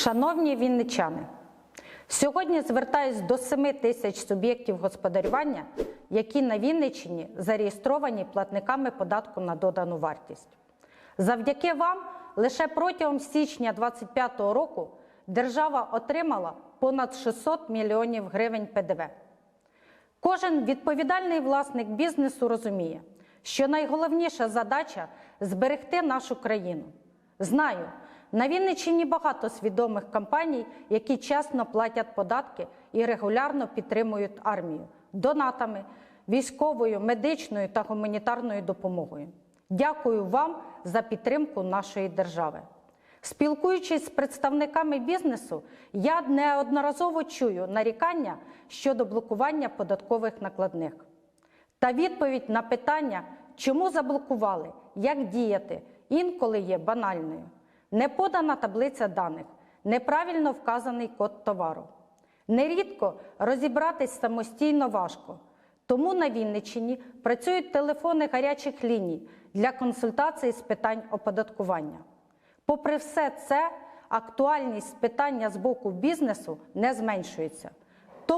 Шановні вінничани, сьогодні звертаюсь до 7 тисяч суб'єктів господарювання, які на Вінниччині зареєстровані платниками податку на додану вартість. Завдяки вам лише протягом січня 2025 року держава отримала понад 600 мільйонів гривень ПДВ. Кожен відповідальний власник бізнесу розуміє, що найголовніша задача зберегти нашу країну. Знаю, на Вінниччині багато свідомих компаній, які чесно платять податки і регулярно підтримують армію донатами, військовою, медичною та гуманітарною допомогою. Дякую вам за підтримку нашої держави. Спілкуючись з представниками бізнесу, я неодноразово чую нарікання щодо блокування податкових накладних. Та відповідь на питання, чому заблокували, як діяти, інколи є банальною. Не подана таблиця даних, неправильно вказаний код товару. Нерідко розібратись самостійно важко. Тому на Вінниччині працюють телефони гарячих ліній для консультацій з питань оподаткування. Попри все це, актуальність питання з боку бізнесу не зменшується.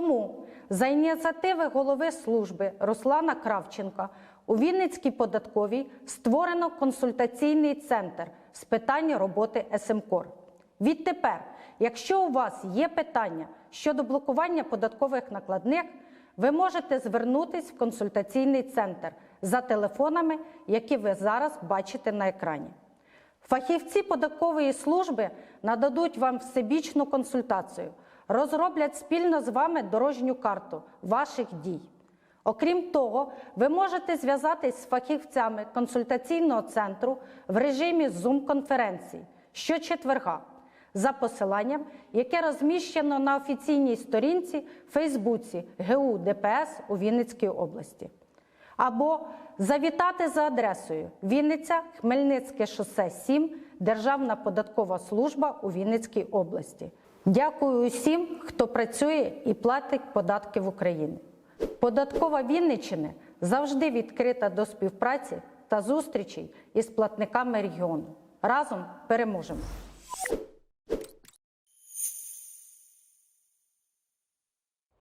Тому за ініціативи голови служби Руслана Кравченка у Вінницькій податковій створено консультаційний центр з питань роботи СМКОР. Відтепер, якщо у вас є питання щодо блокування податкових накладних, ви можете звернутись в консультаційний центр за телефонами, які ви зараз бачите на екрані. Фахівці податкової служби нададуть вам всебічну консультацію, розроблять спільно з вами дорожню карту ваших дій. Окрім того, ви можете зв'язатись з фахівцями консультаційного центру в режимі Zoom-конференцій щочетверга за посиланням, яке розміщено на офіційній сторінці Фейсбуці ГУ ДПС у Вінницькій області. Або завітати за адресою Вінниця, Хмельницьке шосе 7, Державна податкова служба у Вінницькій області. Дякую усім, хто працює і платить податки в Україні. Податкова Вінниччини завжди відкрита до співпраці та зустрічей із платниками регіону. Разом переможемо!